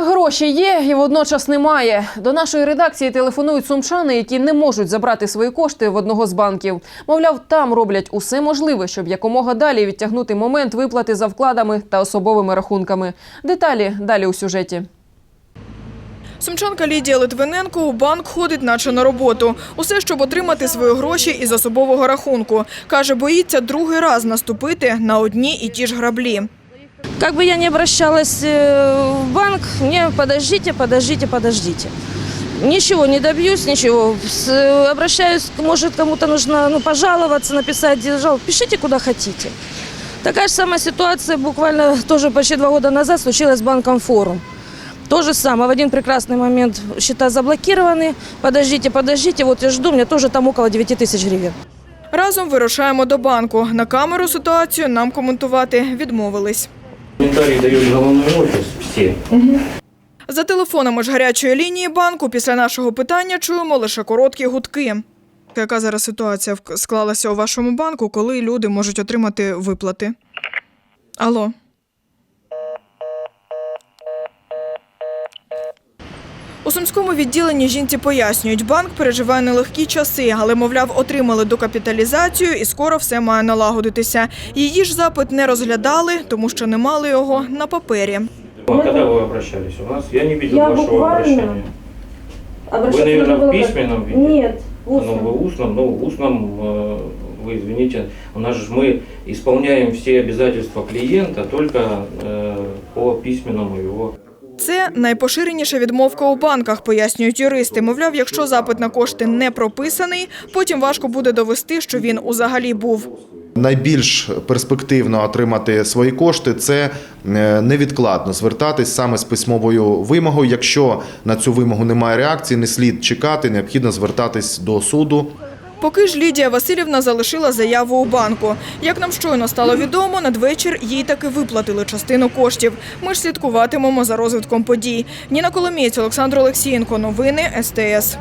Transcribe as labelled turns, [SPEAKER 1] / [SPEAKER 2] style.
[SPEAKER 1] Гроші є і водночас немає. До нашої редакції телефонують сумчани, які не можуть забрати свої кошти в одного з банків. Мовляв, там роблять усе можливе, щоб якомога далі відтягнути момент виплати за вкладами та особовими рахунками. Деталі далі у сюжеті.
[SPEAKER 2] Сумчанка Лідія Литвиненко у банк ходить наче на роботу. Усе, щоб отримати свої гроші із особового рахунку. Каже, боїться другий раз наступити на одні і ті ж граблі.
[SPEAKER 3] Как бы я ни обращалась э, в банк, мне подождите, подождите, подождите. Ничего не добьюсь, ничего. С- э, Обращаюсь, может, кому-то нужно ну, пожаловаться, написать жалобу. Пишите, куда хотите. Такая же самая ситуация буквально тоже почти два года назад случилась с банком «Форум». То же самое. В один прекрасный момент счета заблокированы. Подождите, подождите, вот я жду, у меня тоже там около 9 тысяч гривен.
[SPEAKER 2] Разом вирушаємо до банку. На камеру ситуацію нам коментувати відмовились.
[SPEAKER 4] Комментарии дает головной офис, все.
[SPEAKER 2] За телефонами ж гарячої лінії банку після нашого питання чуємо лише короткі гудки. Яка зараз ситуація склалася у вашому банку, коли люди можуть отримати виплати? Алло. У сумському відділенні жінці пояснюють, банк переживає нелегкі часи, але, мовляв, отримали докапіталізацію і скоро все має налагодитися. Її ж запит не розглядали, тому що не мали його на папері.
[SPEAKER 4] А когда вы обращались у нас? Я не видел
[SPEAKER 3] Я
[SPEAKER 4] вашего
[SPEAKER 3] буквально
[SPEAKER 4] обращения. Вы, наверное, в письменном виде?
[SPEAKER 3] Нет,
[SPEAKER 4] Ну, в устном, ну, в устном, э, вы извините, у нас же мы исполняем все обязательства клиента только э, по письменному его.
[SPEAKER 2] Це найпоширеніша відмовка у банках, пояснюють юристи. Мовляв, якщо запит на кошти не прописаний, потім важко буде довести, що він узагалі був.
[SPEAKER 5] Найбільш перспективно отримати свої кошти це е, невідкладно звертатись саме з письмовою вимогою. Якщо на цю вимогу немає реакції, не слід чекати, необхідно звертатись до суду.
[SPEAKER 2] Поки ж Лідія Васильівна залишила заяву у банку. Як нам щойно стало відомо, надвечір їй таки виплатили частину коштів. Ми ж слідкуватимемо за розвитком подій. Ніна Коломієць, Олександр Олексієнко. Новини СТС.